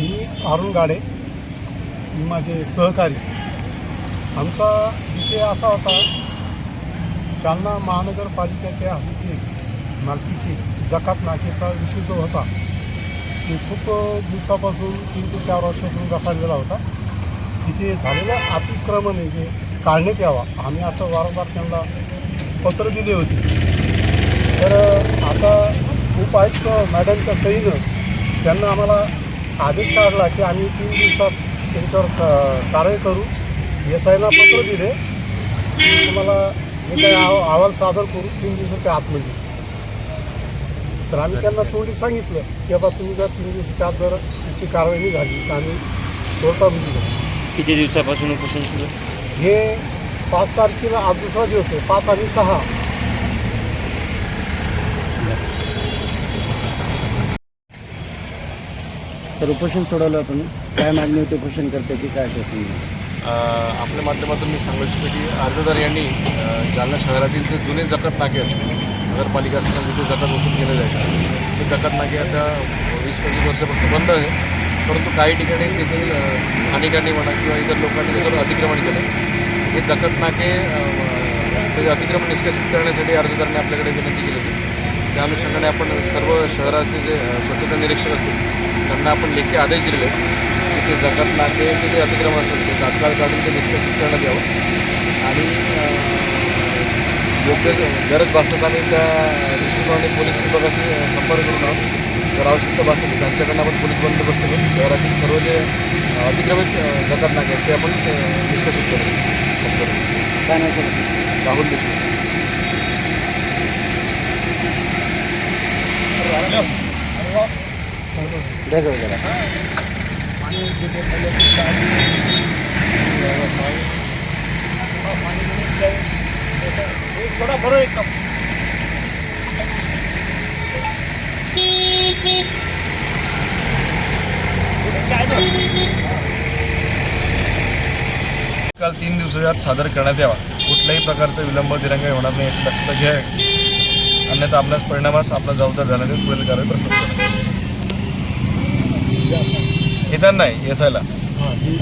मी अरुण गाडे. मी माझे सहकारी. आमचा विषय असा होता जालना महानगरपालिकेच्या हद्दीतील मालकीची जकात नाकेचा विषय जो होता तो खूप दिवसापासून तीन ते चार वर्षापासून रखडलेला होता. तिथे झालेलं अतिक्रमण आहे जे काढण्यात यावा आम्ही असं वारंवार त्यांना पत्र दिले होते. तर आता उपायुक्त मॅडमच्या सहीनं त्यांना आम्हाला आदेश काढला की आम्ही तीन दिवसात त्यांच्यावर कारवाई करू. एस आयला पत्र दिले. की तुम्हाला जे काही अहवा- अहवाल सादर करू. तीन दिवसाच्या आतमध्ये तर आम्ही त्यांना थोडी सांगितलं की बाबा तुम्ही जर तीन दिवसाच्या आत जर त्याची कारवाई नाही झाली तर आम्ही कोर्टामध्ये जाऊ. किती दिवसापासून उपोषण सुरू हे पाच तारखेला आज दुसरा दिवस आहे. पाच आणि सहा. सर उपोषण सोडवलं आपण. काय मागणी होती उपोषण करते की काय कसं आपल्या माध्यमातून मी सांगू इच्छितो की अर्जदार यांनी जालना शहरातील जे जुने जकात नाके आहेत नगरपालिका असताना जिथे जकात वसूल केले जायचे ते जकात नाके आता वीस पंचवीस वर्षापासून बंद आहे. परंतु काही ठिकाणी तेथील स्थानिकांनी म्हणा किंवा इतर लोकांनी त्याच्यावर अतिक्रमण केलं. हे जकात नाके ते म्हणजे अतिक्रमण निष्कासित करण्यासाठी अर्जदारांनी आपल्याकडे विनंती केली होती. त्या अनुषंगाने आपण सर्व शहराचे जे स्वच्छता निरीक्षक असतील त्यांना आपण लेखी आदेश दिलेले आहेत की ते जकात नाके ते जे अतिक्रमण असेल ते तात्काळ काढून ते निष्कासित करण्यात यावं. आणि योग्य गरज भासत आम्ही त्या दृष्टिकोनाने पोलीस विभागाशी संपर्क करून आहोत. जर आवश्यकता भासली त्यांच्याकडनं आपण पोलीस बंदोबस्त करून शहरातील सर्व जे अतिक्रमित अ, जकात नाके आहेत ते आपण निष्कासित करू. करू. काय नाही सर? राहुल देशमुख. गं जरा थोडा बरं एक कप. काल तीन दिवसाच्या आत सादर करण्यात यावा. कुठल्याही प्रकारचा विलंब दिरंगाई होणार नाही याची दक्षता घ्या. अन्यथा आपल्यास परिणामास आपला जबाबदार झाल्याने पुढील कारवाई प्रस्तुत येताना नाही एस आयला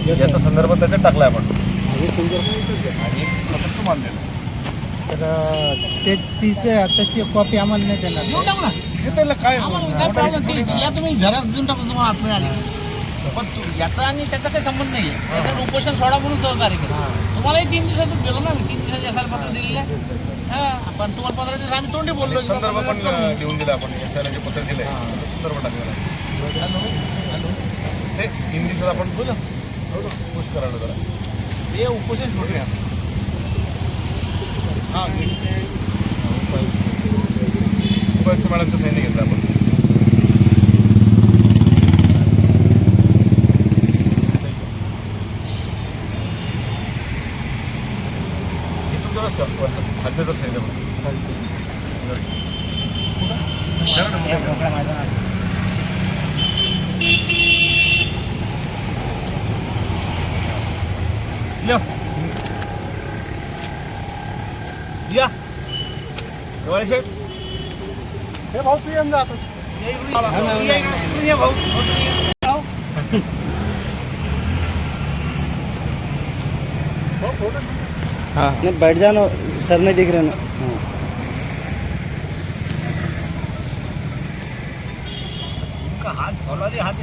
याचा संदर्भ त्याच्यात टाकला आपण. आणि फक्त मानलेलं तर ते तीच तशी कॉपी आम्हाला नाही देणार. हे त्याला काय या तुम्ही देऊन टाकू तुम्हाला आतमध्ये आले. पण तू याचा आणि त्याचा काही संबंध नाही आहे उपोषण सोडा म्हणून सहकार्य केलं. तुम्हालाही तीन दिवसातच दिलं ना? मी तीन दिवसाचे असायला पत्र दिलेलं आहे. हा. पण तुम्हाला पंधरा दिवस आम्ही तोंडी बोललो. की संदर्भ पण. लिहून दिला आपण. एस आयला जे पत्र दिलंय त्याचा संदर्भ टाकलेला आहे. तीन दिवसात आपण बोला. पुश करायला जरा. हे उपोषण सोडूया हां उपायुक्त मॅडमचं सैन्य घेतलं आपण. इथून जरा स- वरचं खालचं जर सैन्य या गवाळे साहेब हे भाऊ तू येऊन जा आता. या इकडून या. या इकडून. इकडून या भाऊ भाऊ, तुम्ही या. जाऊ. हो, फोटो नहीं बैठ जाना सर नहीं दिख रहे ना हाँ उनका हाथ खोला दे हाथ